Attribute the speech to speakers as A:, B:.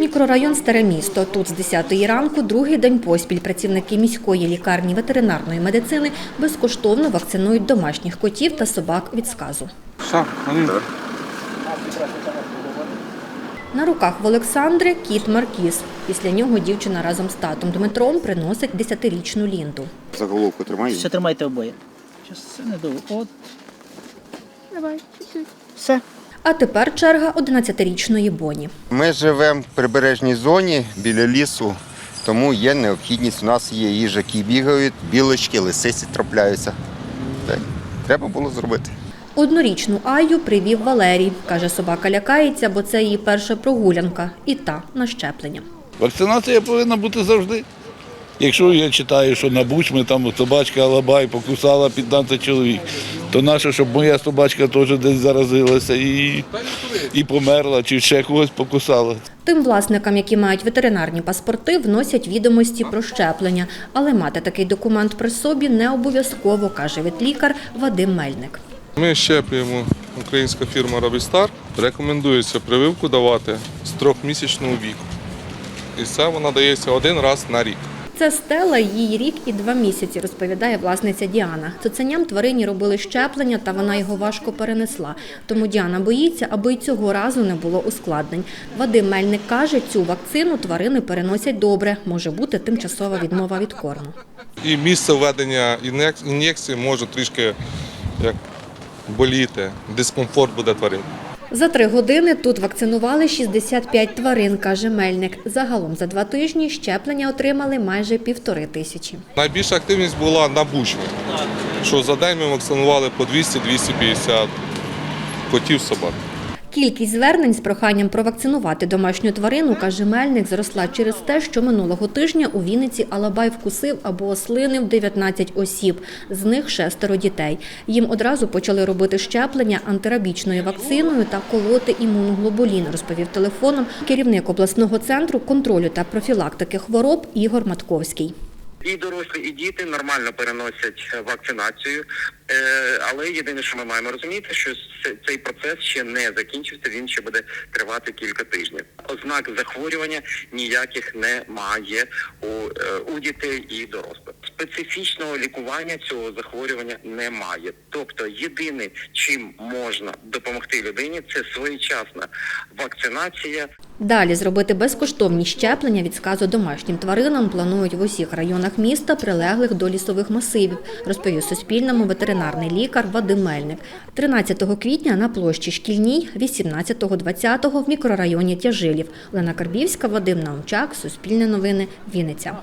A: Мікрорайон Старе місто. Тут з 10 ранку другий день поспіль працівники міської лікарні ветеринарної медицини безкоштовно вакцинують домашніх котів та собак від сказу. На руках в Олександри кіт Маркіз. Після нього дівчина разом з татом Дмитром приносить 10-річну лінту.
B: За головку тримай.
C: Ще тримайте обоє. Це не довго. От. Давай, чуть-чуть. Все.
A: А тепер черга 11-річної Боні.
B: Ми живемо в прибережній зоні біля лісу, тому є необхідність. У нас є їжаки бігають, білочки, лисиці трапляються. Так, Треба було зробити.
A: Однорічну Аю привів Валерій. Каже, собака лякається, бо це її перша прогулянка. І та на щеплення.
D: Вакцинація повинна бути завжди. Якщо я читаю, що на бучми там собачка Алабай покусала 15 чоловік, то наше, щоб моя собачка теж десь заразилася і, і померла, чи ще когось покусала.
A: Тим власникам, які мають ветеринарні паспорти, вносять відомості про щеплення, але мати такий документ при собі не обов'язково, каже ветлікар Вадим Мельник.
E: Ми щеплюємо українська фірма Робістар. Рекомендується прививку давати з трьохмісячного віку. І це вона дається один раз на рік.
A: Це стела їй рік і два місяці, розповідає власниця Діана. Цуценям тварині робили щеплення, та вона його важко перенесла. Тому Діана боїться, аби й цього разу не було ускладнень. Вадим Мельник каже, цю вакцину тварини переносять добре. Може бути тимчасова відмова від корму.
E: І місце введення ін'єк- ін'єкції може трішки як боліти, дискомфорт буде тварин.
A: За три години тут вакцинували 65 тварин, каже Мельник. Загалом за два тижні щеплення отримали майже півтори тисячі.
E: Найбільша активність була на бучмі, що за день ми вакцинували по 200-250 котів собак.
A: Кількість звернень з проханням провакцинувати домашню тварину, каже Мельник, зросла через те, що минулого тижня у Вінниці Алабай вкусив або ослинив 19 осіб, з них шестеро дітей. Їм одразу почали робити щеплення антирабічною вакциною та колоти імуноглобулін, розповів телефоном керівник обласного центру контролю та профілактики хвороб Ігор Матковський.
F: І дорослі, і діти нормально переносять е, вакцинацію, Е, але єдине, що ми маємо розуміти, що цей процес ще не закінчився. Він ще буде тривати кілька тижнів. Ознак захворювання ніяких немає у, е, у дітей і дорослих. Специфічного лікування цього захворювання немає. Тобто, єдине, чим можна допомогти людині, це своєчасна вакцинація
A: Далі зробити безкоштовні щеплення від сказу домашнім тваринам планують в усіх районах міста, прилеглих до лісових масивів, розповів Суспільному ветеринарний лікар Вадим Мельник. 13 квітня на площі Шкільній, 18-20 в мікрорайоні Тяжилів. Лена Карбівська, Вадим Наумчак, Суспільне новини, Вінниця.